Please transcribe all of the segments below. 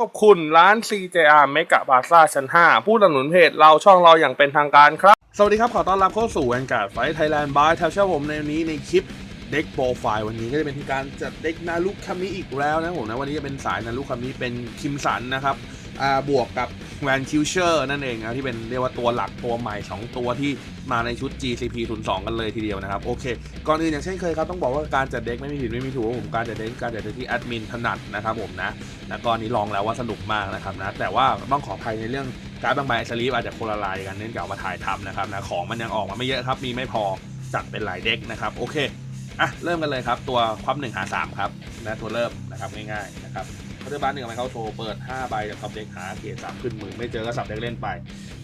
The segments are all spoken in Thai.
ขอบคุณร้าน CJR เมกะบาซ่าชั้น 5 ผู้สนับสนุนเพจเราช่องเราอย่างเป็นทางการครับ สวัสดีครับ ขอต้อนรับเข้าสู่แองการ์ดไฟไทยแลนด์บายแทชเชอร์ผมในวันนี้ในคลิปเด็กโปรไฟล์วันนี้ก็จะเป็นการจัดเด็กนารุคามิอีกแล้วนะผมนะ วันนี้จะเป็นสายนารุคามิเป็นคิมสันนะครับ บวกกับแวนคิวเชอร์นั่นเองนะที่เป็นเรียกว่าตัวหลักตัวใหม่ 2 ตัวที่มาในชุด GCP 02กันเลยทีเดียวนะครับ โอเค ก่อนอื่นอย่างเช่นเคยครับ ต้องบอกว่าการจัดเด็กไม่มีผิดไม่มีถูกผมการจัดเด็กการจัดเด็กที่แอดมินถนัดนะครับผมนะแล้วก็อันนี้ลองแล้วว่าสนุกมากนะครับนะแต่ว่าต้องขออภัยในเรื่องการบางใบสลีปอาจจะโคนละลายกันเนื่องจากว่าถ่ายทำนะครับนะของมันยังออกมาไม่เยอะครับมีไม่พอจัดเป็นหลายเด็กนะครับโอเค อะเริ่มกันเลยครับ ตัวความหนึ่งหาสามครับนะตัวเริ่มนะครับง่ายๆนะครับเขาจะบ้านหนึ่งไปเขาโชว์เปิด5ใบจากท็อปเด็กหาเกียร์สามขึ้นมือไม่เจอก็สับเด็กเล่นไป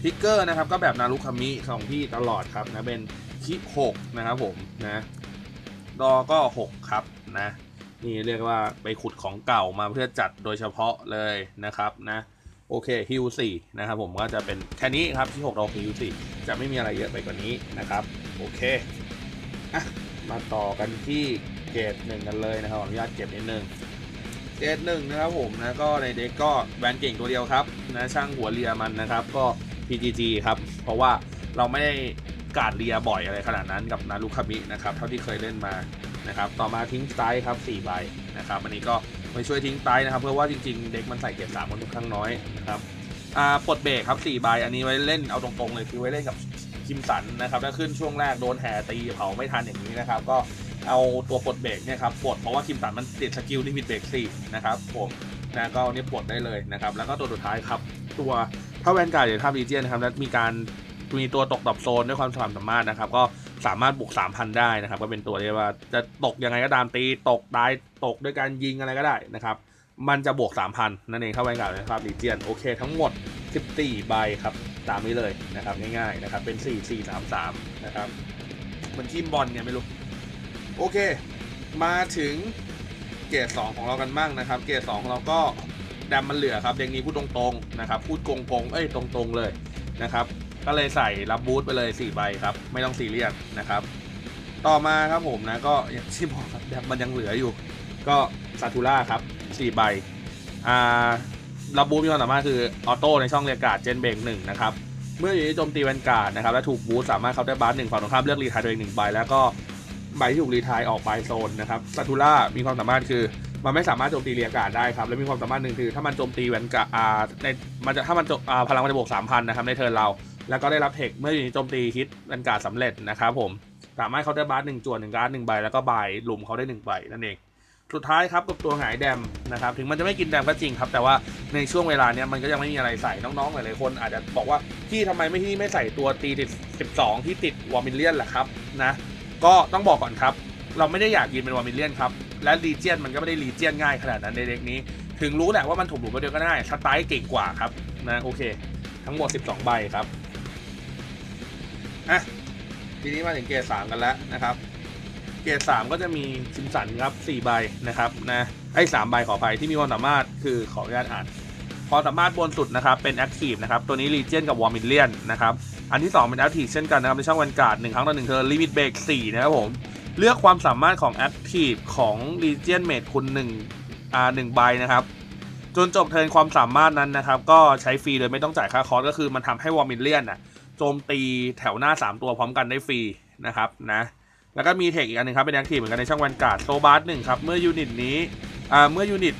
ทิกเกอร์นะครับก็แบบนารุคามิของพี่ตลอดครับนะเป็นคิหกนะครับผมนะดอก็ 6 ครับนะนี่เรียกว่าไปขุดของเก่ามาเพื่อจัดโดยเฉพาะเลยนะครับนะโอเคฮิวสี่นะครับผมก็จะเป็นแค่นี้ครับที่6ดอฮิวสี่จะไม่มีอะไรเยอะไปกว่านี้นะครับ โอเคอะ มาต่อกันที่เกรดหนึ่งกันเลยนะครับขออนุญาตเก็บนิดนึงเกรดหนึ่งนะครับผมนะก็ในเด็กก็แบนเก่งตัวเดียวครับนะช่างหัวเรียมันนะครับก็ PGG ครับ เพราะว่าเราไม่ได้การเรียบ่อยอะไรขนาดนั้นกับนารุคามินะครับเท่าที่เคยเล่นมานะครับต่อมาทิ้งสไตล์ครับ4ใบนะครับอันนี้ก็ไปช่วยทิ้งสไตล์นะครับ เพราะว่าจริงๆ เด็กมันใส่เกียร์สามมันค่อนข้างน้อยนะครับอ่าปลดเบรกครับ4ใบอันนี้ไว้เล่นเอาตรงๆเลยคือไว้เล่นกับ คิมสันนะครับถ้าขึ้นช่วงแรกโดนแห่ตีเผาไม่ทันอย่างนี้นะครับ ก็เอาตัวปลดเบรกเนี่ยครับปลดเพราะว่าคิมสันมันติดสกิลลิมิตเบรก4นะครับผมนะก็เนี่ยปลดได้เลยนะครับ แล้วก็ตัวสุดท้ายครับ ตัวถ้าแวนการ์ดหรือท่ารีเจียนนะครับแล้วมีการมีตัวตกดับโซนด้วยความสามารถนะครับ ก็สามารถบวก3,000 ได้นะครับ ก็เป็นตัวที่ว่าจะตกยังไงก็ตามตีตกตายตกด้วยการยิงอะไรก็ได้นะครับ มันจะบวก 3,000 นั่นเองถ้าแวนการ์ดนะครับรีเจียนโอเค ทั้งหมด 14 ใบครับ ตามนี้เลยนะครับง่ายๆนะครับเป็น 4 4 3 3นะครับเหมันทีมบอลไงไม่รู้ โอเค มาถึงเกรด2ของเรากันบ้างนะครับ เกรด2ของเราก็แดมมันเหลือครับเด็กนี้พูดตรงๆนะครับพูดโกงๆเอ้ยตรงๆเลยนะครับ ก็เลยใส่รับบูทไปเลย4ใบครับ ไม่ต้องซีเรียสนะครับ ต่อมาครับผมนะก็อย่างที่บอกครับแดมมันยังเหลืออยู่ ก็ซาตูล่าครับ4ใบอ่า รับบูทมีความสามารถคือออโต้ในช่องเรียกาดเจนเบรกหนึ่งนะครับ เมื่ออยู่ในโจมตีแวนการ์ดนะครับและถูกบูทสามารถเข้าได้บาร์หนึ่งฝั่งตรงข้ามเลือกรีทายตัวเองหนึ่งใบแล้วก็ใบที่ถูกรีทายออกไปโซนนะครับซาตูล่ามีความสามารถคือมันไม่สามารถโจมตีเรียกาดได้ครับ และมีความสามารถหนึ่งคือ ถ้ามันโจมตีแวนการ์ดในมันจะถ้ามันจอ่าพลังมันจะบวก3,000นนะครับในเทิร์นเรา แล้วก็ได้รับเทคเมื่ออยู่ในโจมตีฮิตแวนการ์ดสำเร็จนะครับผมสามารถเขาได้บาร์หนึ่งจวนหนึ่งการ์ดหนึ่งใบแล้วก็ใบายลุมเขาได้หนึ่งใบนั่นเอง สุดท้ายครับกับตัวหายแดมนะครับถึงมันจะไม่กินแดมก็จริงครับ แต่ว่าในช่วงเวลาเนี้ยมันก็ยังไม่มีอะไรใส่น้องๆหลายๆคนอาจจะบอกว่าพี่ทำไมไม่ที่ไม่ใส่ตัวตีติด 12 ที่ติดวอร์มิเลียนล่ะครับนะก็ต้องบอกก่อนครับ เราไม่ได้อยากยืนเป็นวอร์มิเลียนครับ และรีเจียนมันก็ไม่ได้รีเจียนง่ายขนาดนั้นในเด็กนี้ ถึงรู้แหละว่ามันถูกหลุมไปเดียวก็ได้สไตล์เก่งกว่าครับนะโอเค ทั้งหมด 12 ใบครับอะทีนี้มาถึงเกรดสามกันแล้วนะครับ กรดสามก็จะมีซิมสันครับ4ใบนะครับนะไอ้สามใบขออภัยที่มีความสามารถคือขออนุญาตอ่านความสามารถบนสุดนะครับเป็นแอคทีฟนะครับตัวนี้รีเจนกับวอร์มิเลียนนะครับอันที่ 2 เป็นแอคทีฟเช่นกันนะครับในช่องวันการ์ดหนึ่งครั้งต่อหนึ่งเทอร์ลิมิตเบรก4นะครับผมเลือกความสามารถของ Active ของ Legion Mate คุณ1อ่า1ใบนะครับจนจบเทินความสามารถนั้นนะครับ ก็ใช้ฟรีโดยไม่ต้องจ่ายค่าคอร์สก็คือมันทำให้วอร์มิเลียนน่ะโจมตีแถวหน้า 3 ตัวพร้อมกันได้ฟรีนะครับนะ แล้วก็มีเทคอีกอันหนึงครับเป็น Active เหมือนกันในช่องวันการ์ดโซบาร์หนึ่งครับเมื่อยูนิตนี้อ่าเมื่อยูนิต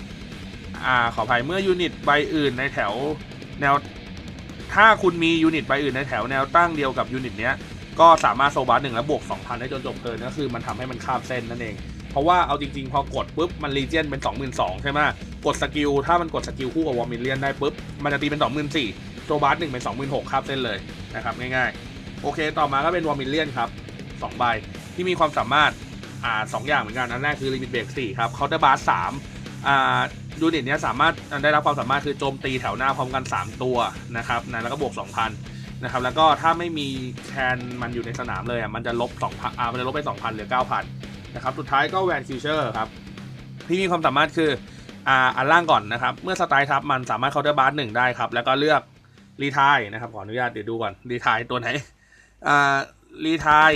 อ่าขออภัยเมื่อยูนิตใบอื่นในแถวแนว ถ้าคุณมียูนิตใบอื่นในแถวแนวตั้งเดียวกับยูนิตเนี้ยก็สามารถโซบาร์หนึ่งแล้วบวก 2,000 ได้จนจบเทิร์นก็คือมันทำให้มันข้ามเส้นนั่นเอง เพราะว่าเอาจริง ๆ พอกดปุ๊บมันรีเจนเป็น 22,000 ใช่ไหมกดสกิลถ้ามันกดสกิลคู่กับวอร์มิเลียนได้ปุ๊บมันจะตีเป็น 24,000โซบาร์หนึ่งเป็น 26,000ข้ามเส้นเลยนะครับง่ายๆ โอเคต่อมาก็เป็นวอร์มิเลียนครับ2ใบ ที่มีความสามารถอ่าสองอย่างเหมือนกันอันแรกคือลิมิตเบรก4ครับเคาน์เตอร์บาร์สามอ่ายูนิตเนี้ยสามารถได้รับความสามารถคือโจมตีแถวหน้าพร้อมกัน 3 ตัวนะครับนะแล้วก็บวก 2,000นะครับแล้วก็ถ้าไม่มีแคนมันอยู่ในสนามเลยอะมันจะลบ2,000อ่ามันจะลบไป 2,000เหลือ9,000นะครับสุดท้ายก็แวนคิวเชอร์ครับที่มีความสามารถคืออ่าอันล่างก่อนนะครับ เมื่อสไตล์ทับมันสามารถเคาน์เตอร์บาร์หนึ่งได้ครับ แล้วก็เลือกรีทายนะครับขออนุญาตเดี๋ยวดูก่อนรีทายตัวไหนอ่ารีทาย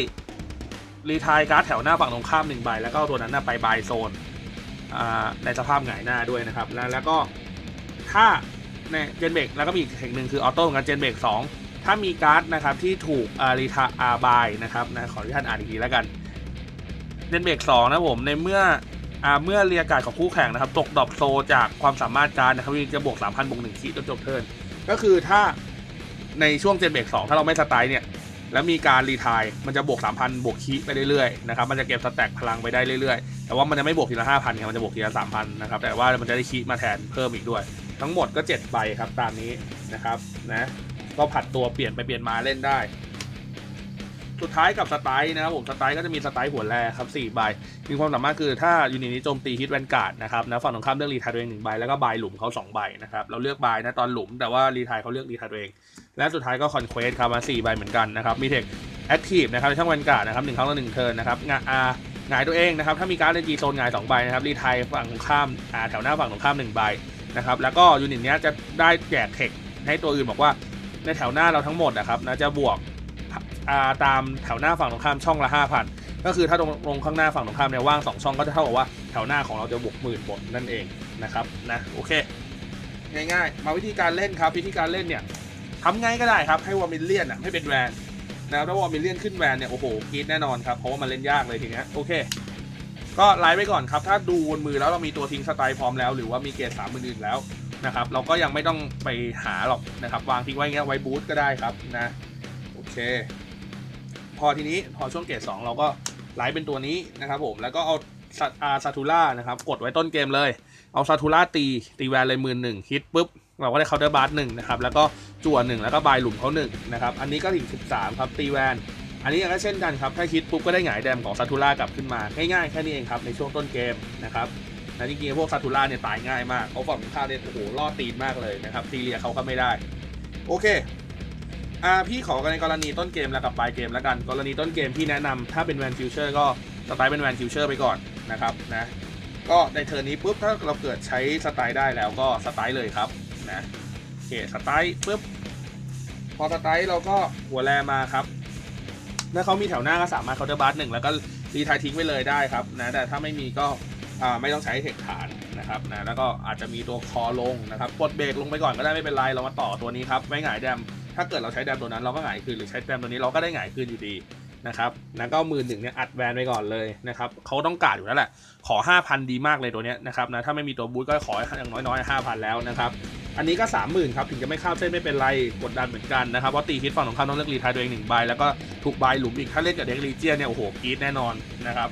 รีทายการ์ดแถวหน้าฝั่งตรงข้ามหนึ่งใบ แล้วก็ตัวนั้นนะไปบายโซนในสภาพหงายหน้าด้วยนะครับ แล้วแล้วก็ถ้าเนี่ยเจนเบรกแล้วก็มีอีกเทคหนึ่งคือออโต้กับเจนเบรกสองถ้ามีการ์ดนะครับที่ถูกอาริทาอาบายนะครับนะขอที่ท่านอ่านอีกทีแล้วกันเจนเบรกสองนะผมในเมื่อเมื่อเรียกการดของคู่แข่งนะครับตกดอปโซจากความสามารถการนะครับวิจะบวก3,000บวก1คีจนจบเทิร์นก็คือถ้าในช่วงเจนเบรกสองถ้าเราไม่สไตล์เนี่ย แล้วมีการรีทายมันจะบวก 3,000 บวกคีไปเรื่อยๆนะครับมันจะเก็บสแต็กพลังไปได้เรื่อยๆ แต่ว่ามันจะไม่บวกทีละ5,000ครับมันจะบวกทีละ3,000นะครับแต่ว่ามันจะได้คีมาแทนเพิ่มอีกด้วย ทั้งหมดก็7ใบครับตามนี้นะครับนะก็ผัดตัวเปลี่ยนไปเปลี่ยนมาเล่นได้ สุดท้ายกับสไตล์นะครับผมสไตล์ก็จะมีสไตล์หัวแรครับ4ใบมีความสามารถคือถ้ายูนิตนี้โจมตีฮิตแวนการ์ดนะครับนะฝั่งตรงข้ามเลือกรีทายตัวเองหนึ่งใบแล้วก็บายหลุมเขาสองใบนะครับเราเลือกบายนะตอนหลุมแต่ว่ารีทายเขาเลือกรีทายตัวเอง และสุดท้ายก็คอนเควสครับมา4ใบเหมือนกันนะครับมีเทคแอคทีฟนะครับในช่องแวนการ์ดนะครับหนึ่งครั้งละหนึ่งเทิร์นนะครับงาอาหงายตัวเองนะครับถ้ามีการ์ดในจีโซนหงายสองใบนะครับรีทายฝั่งตรงข้ามอ่าแถวหน้าฝั่งตรงข้ามหนึ่งใบนะครับแล้วก็ยูนิตเนี้ยจะได้แจกเทคให้ตัวอื่นบอกว่าในแถวหน้าเราทั้งหมดนะครับนะจะบวก ตามแถวหน้าฝั่งตรงข้ามช่องละ5,000 ก็คือถ้าตรงลงข้างหน้าฝั่งตรงข้ามเนี่ยว่าง 2 ช่องก็จะเท่ากับว่าแถวหน้าของเราจะบวกหมื่นบทนั่นเองนะครับนะโอเค ง่ายๆ มาวิธีการเล่นครับวิธีการเล่นเนี่ยทำไงก็ได้ครับให้วอร์มิลเลียนอะไม่เป็นแวนนะครับถ้าวอร์มิลเลียนขึ้นแวนเนี่ยโอ้โหกรีดแน่นอนครับเพราะว่ามันเล่นยากเลยทีเนี้ยโอเค ก็ไลฟ์ไปก่อนครับ ถ้าดูบนมือแล้วเรามีตัวทิ้งสไตล์พร้อมแล้ว หรือว่ามีเกรดสามอื่นๆแล้วนะครับเราก็ยังไม่ต้องไปหาหรอกนะครับ วางทิ้งไว้เงี้ยไว้บูทก็ได้ครับนะ โอเค พอทีนี้พอช่วงเกรด2เราก็ไลฟ์เป็นตัวนี้นะครับผมแล้วก็เอาซาอาซาทูล่านะครับกดไว้ต้นเกมเลย เอาซาทูล่าตีตีแวนเลยหมื่นหนึ่งฮิตปุ๊บเราก็ได้เคาน์เตอร์บาร์หนึ่งนะครับแล้วก็จั่วหนึ่งแล้วก็บายหลุมเขาหนึ่งนะครับอันนี้ก็ถึง 13 ครับตีแวนอันนี้ก็เช่นกันครับถ้าฮิตปุ๊บก็ได้หงายแดมของซาทูล่ากลับขึ้นมาง่ายๆแค่นี้เองครับในช่วงต้นเกมนะครับและจริงๆพวกซาทูล่าเนี่ยตายง่ายมากเขาฝั่งข้าเนี่ยโอ้โหล่อตีนมากเลยนะครับตีเลียเขาก็ไม่ได้ โอเค อ่าพี่ขอกันในกรณีต้นเกมแล้วกับปลายเกมแล้วกัน กรณีต้นเกมที่แนะนำถ้าเป็นแวนฟิวเจอร์ก็สไตล์เป็นแวนฟิวเจอร์ไปก่อนนะครับนะก็ในเทอร์นี้ปุ๊บถ้าเราเกิดใช้สไตล์ได้แล้วก็สไตล์เลยครับนะโอเคสไตล์ปุ๊บพอสไตล์เราก็หัวแรมาครับถ้าเขามีแถวหน้าก็สามารถเคาน์เตอร์บาร์หนึ่งแล้วก็รีทายทิ้งไปเลยได้ครับนะแต่ถ้าไม่มีก็อ่าไม่ต้องใช้เทคฐานนะครับนะแล้วก็อาจจะมีตัวคอลงนะครับกดเบรกลงไปก่อนก็ได้ไม่เป็นไรเรามาต่อตัวนี้ครับไม่หงายแดม ถ้าเกิดเราใช้แดมตัวนั้นเราก็หงายคืนหรือใช้แดมตัวนี้เราก็ได้หงายคืนอยู่ดีนะครับแล้วก็มือหนึ่งเนี่ยอัดแวนไปก่อนเลยนะครับเขาต้องการอยู่แล้วแหละ ขอ 5,000 ดีมากเลยตัวเนี้ยนะครับนะถ้าไม่มีตัวบูทก็ขออย่างน้อยๆ 5,000 แล้วนะครับอันนี้ก็ 30,000ครับถึงจะไม่เข้าเส้นไม่เป็นไรกดดันเหมือนกันนะครับเพราะตีฮิตฝั่งของเขาต้องเลือกรีไทายตัวเองหนึ่งใบแล้วก็ถูกใบหลุมอีกถ้าเล่นกับเด็กลีเจียนเนี่ยโอ้โหกีดแน่นอนนะครับ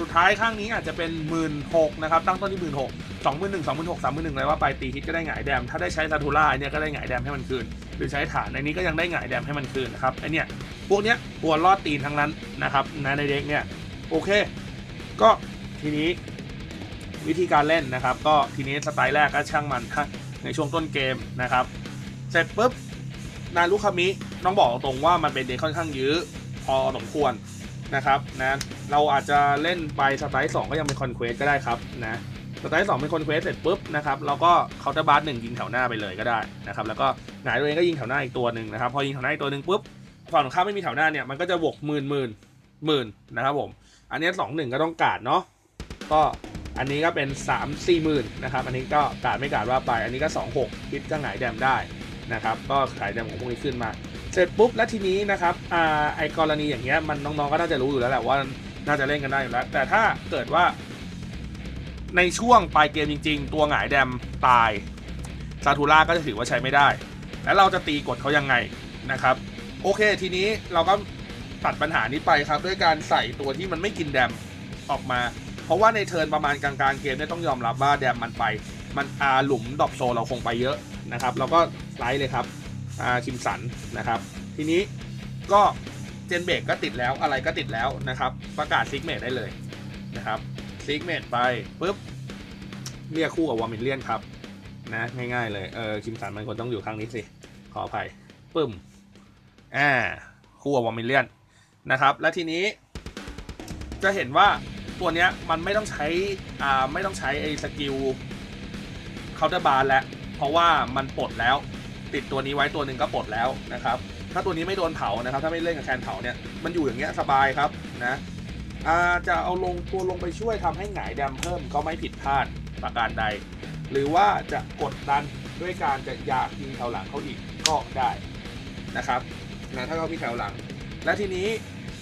สุดท้ายข้างนี้อาจจะเป็นหมื่นหกนะครับตั้งต้นที่หมื่นหกสองหมื่นหนึ่งสองหมื่นหกสามหมื่นหนึ่งเลยว่าไปตีฮิตก็ได้หงายแดมถ้าได้ใช้ซาทูล่าเนี่ยก็ได้หงายแดมให้มันคืน หรือใช้ฐานในนี้ก็ยังได้หงายแดมให้มันคืนนะครับไอเนี่ยพวกเนี้ยตัวรอดตีนทั้งนั้นนะครับนะในเด็กเนี่ยโอเค ก็ทีนี้วิธีการเล่นนะครับ ก็ทีนี้สไตล์แรกก็ช่างมันในช่วงต้นเกมนะครับเสร็จปุ๊บนารุคามิต้องบอกตรงว่ามันเป็นเด็กค่อนข้างยื้อพอสมควรนะครับนะเราอาจจะเล่นไปสไตล์2ก็ยังเป็นคอนเควสก็ได้ครับนะ สไตล์2เป็นคนเควสเสร็จปุ๊บนะครับเราก็เคาน์เตอร์บาร์หนึ่งยิงแถวหน้าไปเลยก็ได้นะครับแล้วก็หงายตัวเองก็ยิงแถวหน้าอีกตัวหนึ่งนะครับพอยิงแถวหน้าอีกตัวหนึ่งปุ๊บฝั่งตรงข้าไม่มีแถวหน้าเนี่ยมันก็จะบวกหมื่นหมื่นหมื่นนะครับผมอันนี้สองหนึ่งก็ต้องการเนาะก็อันนี้ก็เป็น 3 4หมื่นนะครับอันนี้ก็การไม่การว่าไป อันนี้ก็ 2 6คิดก็หงายแดมได้นะครับก็ขายแดมของพวกนี้ขึ้นมา เสร็จปุ๊บแล้วทีนี้นะครับอ่าไอกรณีอย่างเงี้ยมันน้องๆก็น่าจะรู้อยู่แล้วแหละว่าน่าจะเล่นกันได้อยู่แล้ว แต่ถ้าเกิดว่า ในช่วงปลายเกมจริง ๆ ตัวหงายแดมตายซาทูล่าก็จะถือว่าใช้ไม่ได้ แล้วเราจะตีกดเขายังไงนะครับ โอเคทีนี้เราก็ตัดปัญหานี้ไปครับ ด้วยการใส่ตัวที่มันไม่กินแดมออกมา เพราะว่าในเทิร์นประมาณกลางๆเกมเนี่ยต้องยอมรับว่าแดมมันไป มันอาหลุมดอปโซเราคงไปเยอะนะครับ เราก็ไลท์เลยครับอาคิมสันนะครับ ทีนี้ก็เจนเบรกก็ติดแล้วอะไรก็ติดแล้วนะครับ ประกาศซิกเมตได้เลยนะครับ ซิกเมตไปปุ๊บเรียกคู่กับวอร์มิเลียนครับ นะ ง่ายๆ เลยเออคิมสันมันควรต้องอยู่ข้างนี้สิ ขออภัยปึ้มอ่าคู่กับวอร์มิเลียนนะครับ และทีนี้ จะเห็นว่าตัวเนี้ยมันไม่ต้องใช้อ่าไม่ต้องใช้ไอ้สกิลเคาน์เตอร์บาร์แล้วเพราะว่ามันปลดแล้ว ติดตัวนี้ไว้ตัวหนึ่งก็ปลดแล้วนะครับ ถ้าตัวนี้ไม่โดนเผานะครับ ถ้าไม่เล่นกับแคนเผาเนี่ยมันอยู่อย่างเงี้ยสบายครับนะ จะเอาลงตัวลงไปช่วยทำให้หงายแดมเพิ่มก็ไม่ผิดพลาดประการใด หรือว่าจะกดดันด้วยการจะอยากยิงแถวหลังเขาอีกก็ได้นะครับนะถ้าเขาพี่แถวหลัง และทีนี้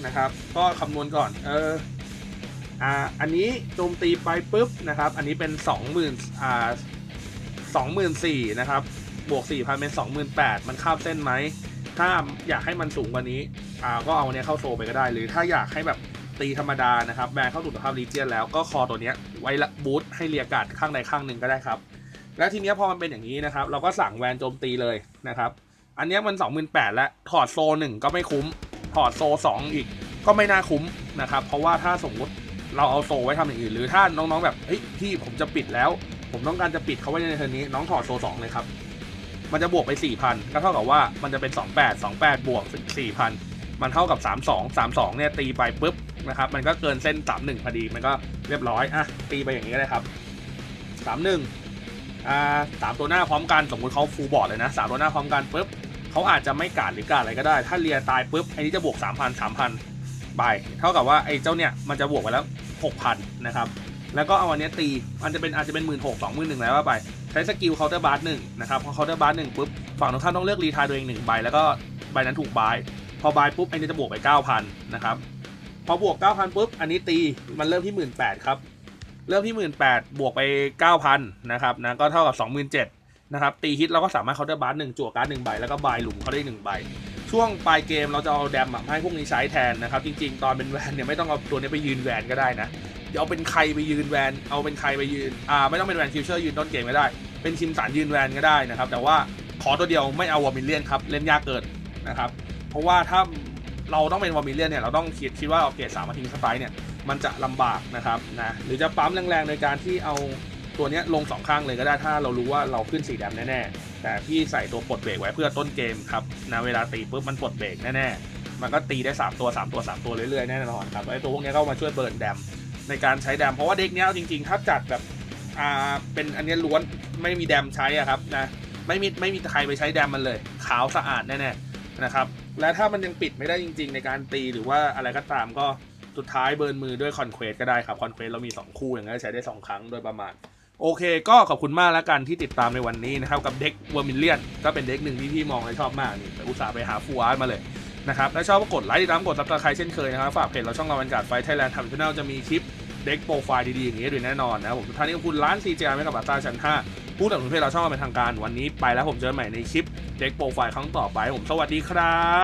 นะครับก็คำนวณก่อนเอออ่าอันนี้โจมตีไปปุ๊บนะครับ อันนี้เป็น 20,000อ่า24,000นะครับบวก4,000เป็น28,000มันข้ามเส้นไหมถ้าอยากให้มันสูงกว่านี้อ่าก็เอาเนี้ยเข้าโซไปก็ได้ หรือถ้าอยากให้แบบ ตีธรรมดานะครับแบนเข้าสู่สภาพรีเจียนแล้วก็คอตัวเนี้ยไว้ละบูทให้เรียกาดข้างใดข้างหนึ่งก็ได้ครับ แล้วทีเนี้ยพอมันเป็นอย่างนี้นะครับ เราก็สั่งแวนโจมตีเลยนะครับ อันเนี้ยมัน 28,000แล้วถอดโซหนึ่งก็ไม่คุ้ม ถอดโซ 2 อีกก็ไม่น่าคุ้มนะครับ เพราะว่าถ้าสมมติเราเอาโซไว้ทำอย่างอื่น หรือถ้าน้องๆแบบเฮ้ยพี่ผมจะปิดแล้ว ผมต้องการจะปิดเขาไว้ในเทอร์นนี้น้องถอดโซ2เลยครับมันจะบวกไป 4,000 ก็เท่ากับว่ามันจะเป็น 28 28 บวก 4,000 มันเท่ากับ 32 32เนี่ยตีไปปุ๊บนะครับมันก็เกินเส้น 31พอดีมันก็เรียบร้อยอะตีไปอย่างนี้ก็ได้ครับ31อ่าสามตัวหน้าพร้อมกันสมมุติเขาฟูลบอร์ดเลยนะสามตัวหน้าพร้อมกันปุ๊บเขาอาจจะไม่กาดหรือกาดอะไรก็ได้ ถ้าเลียตายปุ๊บไอันนี้จะบวก 3,000 3,000ใบเท่ากับว่าไอ้เจ้าเนี่ยมันจะบวกไปแล้ว 6,000นะครับแล้วก็เอาอันนี้ตีมันจะเป็นอาจจะเป็น1 6 0 0 0 2 1 0 0 0แล้วว่าไปใช้สกิลเคาน์เตอร์บาร์หนึ่งนะครับพอเคาน์เตอร์บาร์หนึ่งปุ๊บฝั่งตรงข้ามต้องเลือกรีทายตัวเองหนึ่งใบแล้วก็ใบนั้นถูกบาย พอบายปุ๊บอันนี้จะบวกไป 9,000 นะครับ พอบวก 9,000ปุ๊บอันนี้ตีมันเริ่มที่ 18,000ครับ เริ่มที่ 18,000 บวกไป 9,000 นะครับนะก็เท่ากับ 27,000 นะครับตีฮิตเราก็สามารถเคาน์เตอร์บาร์หนึ่งจั่วการ์ดหนึ่งใบแล้วก็บายหลุมเขาได้หนึ่งใบ ช่วงปลายเกมเราจะเอาแดมอะให้พวกนี้ใช้แทนนะครับ จริงๆ ตอนเป็นแวนเนี่ยไม่ต้องเอาตัวนี้ไปยืนแวนก็ได้นะเดี๋ยวเอาเป็นใครไปยืนแวน เอาเป็นใครไปยืนอ่าไม่ต้องเป็นแวนคิวเชอร์ยืนต้นเกมก็ได้ เป็นชิมสันยืนแวนก็ได้นะครับ แต่ว่าขอตัวเดียวไม่เอาวอร์มิเลียนครับเล่นยากเกินนะครับ เพราะว่าถ้าเราต้องเป็นวอร์มิเลียนเนี่ยเราต้องคิดคิดว่าเอาเกรดสามมาทิ้งสไตล์เนี่ยมันจะลำบากนะครับนะหรือจะปั๊มแรงๆโดยการที่เอาตัวเนี้ยลงสองข้างเลยก็ได้ถ้าเรารู้ว่าเราขึ้นสีแดงแน่ๆ แต่พี่ใส่ตัวปลดเบรกไว้เพื่อต้นเกมครับนะเวลาตีปุ๊บมันปลดเบรกแน่ๆ มันก็ตีได้ 3 ตัว 3 ตัว 3 ตัวเรื่อยๆ แน่นอนครับไอ้ตัวพวกเนี้ยก็มาช่วยเบิร์นแดมในการใช้แดมเพราะว่าเด็กเนี้ยจริงๆ ถ้าจัดแบบอ่าเป็นอันเนี้ยล้วนไม่มีแดมใช้อะครับนะไม่มีไม่มีใครไปใช้แดมมันเลย ขาวสะอาดแน่ๆ นะครับ และถ้ามันยังปิดไม่ได้จริง ๆ ในการตีหรือว่าอะไรก็ตามก็สุดท้ายเบิร์นมือด้วยคอนเควสก็ได้ครับคอนเควสเรามี 2 คู่อย่างนั้นใช้ได้ 2 ครั้งโดยประมาณ โอเค ก็ขอบคุณมากแล้วกันที่ติดตามในวันนี้นะครับ กับเด็กเวอร์มิเลียนก็เป็นเด็กหนึ่งที่พี่มองและชอบมากนี่แต่อุตส่าห์ไปหาฟูอาร์ตมาเลยนะครับและชอบก็กดไลค์ติดตามกดซับสไครต์เช่นเคยนะครับฝากเพจเราช่องเราบรรยากาศไฟไทยแลนด์ทำช่องจะมีคลิปเด็กโปรไฟล์ดีๆอย่างนี้ด้วยแน่นอนนะครับผมสุดท้ายนี้ขอบคุณร้าน CJR ไม่กับบาตาชั้น5 ผู้สนับสนุนเพจเราช่องเป็นทางการวันนี้ไปแล้วผมเจอกันใหม่ในคลิปเด็กโปรไฟล์ครั้งต่อไปผมสวัสดีครับ